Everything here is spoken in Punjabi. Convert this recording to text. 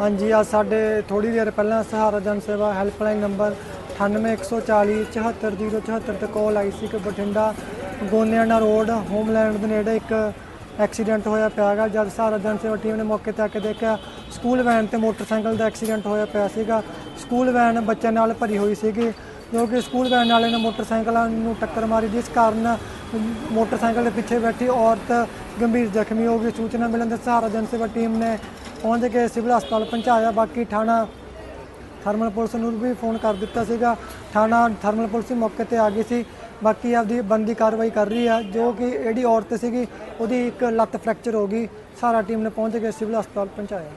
ਹਾਂਜੀ, ਆ ਸਾਡੇ ਥੋੜੀ ਦੇਰ ਪਹਿਲਾਂ ਸਹਾਰਾ ਜਨ ਸੇਵਾ ਹੈਲਪਲਾਈਨ ਨੰਬਰ 9814 74074 ਤੇ ਕਾਲ ਆਈ ਸੀ ਕਿ ਬਠਿੰਡਾ ਗੋਨਿਆਣਾ ਰੋਡ, ਹੋਮਲੈਂਡ ਦੇ ਨੇੜੇ ਇੱਕ ਐਕਸੀਡੈਂਟ ਹੋਇਆ ਪਿਆ ਹੈਗਾ ਜਦ ਸਹਾਰਾ ਜਨ ਸੇਵਾ ਟੀਮ ਨੇ ਮੌਕੇ ਤੇ ਆ ਕੇ ਦੇਖਿਆ, ਸਕੂਲ ਵੈਨ ਤੇ ਮੋਟਰਸਾਈਕਲ ਦਾ ਐਕਸੀਡੈਂਟ ਹੋਇਆ ਪਿਆ ਸੀਗਾ। ਸਕੂਲ ਵੈਨ ਬੱਚਿਆਂ ਨਾਲ ਭਰੀ ਹੋਈ ਸੀਗੀ, ਜੋ ਕਿ ਸਕੂਲ ਵੈਨ ਵਾਲੇ ਨੇ ਮੋਟਰਸਾਈਕਲਾਂ ਨੂੰ ਟੱਕਰ ਮਾਰੀ, ਜਿਸ ਕਾਰਨ ਮੋਟਰਸਾਈਕਲ ਦੇ ਪਿੱਛੇ ਬੈਠੀ ਔਰਤ ਗੰਭੀਰ ਜ਼ਖਮੀ ਹੋ ਗਈ। ਸੂਚਨਾ ਮਿਲਣ ਤੇ ਸਹਾਰਾ ਜਨ ਸੇਵਾ ਟੀਮ ਨੇ ਪਹੁੰਚ ਕੇ ਸਿਵਲ ਹਸਪਤਾਲ ਪਹੁੰਚਾਇਆ। ਬਾਕੀ ਥਾਣਾ ਥਰਮਲ ਪੁਲਿਸ ਨੂੰ ਵੀ ਫੋਨ ਕਰ ਦਿੱਤਾ ਸੀਗਾ। ਥਾਣਾ ਥਰਮਲ ਪੁਲਿਸ ਮੌਕੇ ਤੇ ਆ ਗਈ ਸੀ। ਬਾਕੀ ਆਪਦੀ ਬੰਦੀ ਕਾਰਵਾਈ ਕਰ ਰਹੀ ਹੈ ਜੋ ਕਿ ਜਿਹੜੀ ਔਰਤ ਸੀਗੀ, ਉਹਦੀ ਇੱਕ ਲੱਤ ਫ੍ਰੈਕਚਰ ਹੋ ਗਈ। ਸਾਰਾ ਟੀਮ ਨੇ ਪਹੁੰਚ ਕੇ ਸਿਵਲ ਹਸਪਤਾਲ ਪਹੁੰਚਾਇਆ।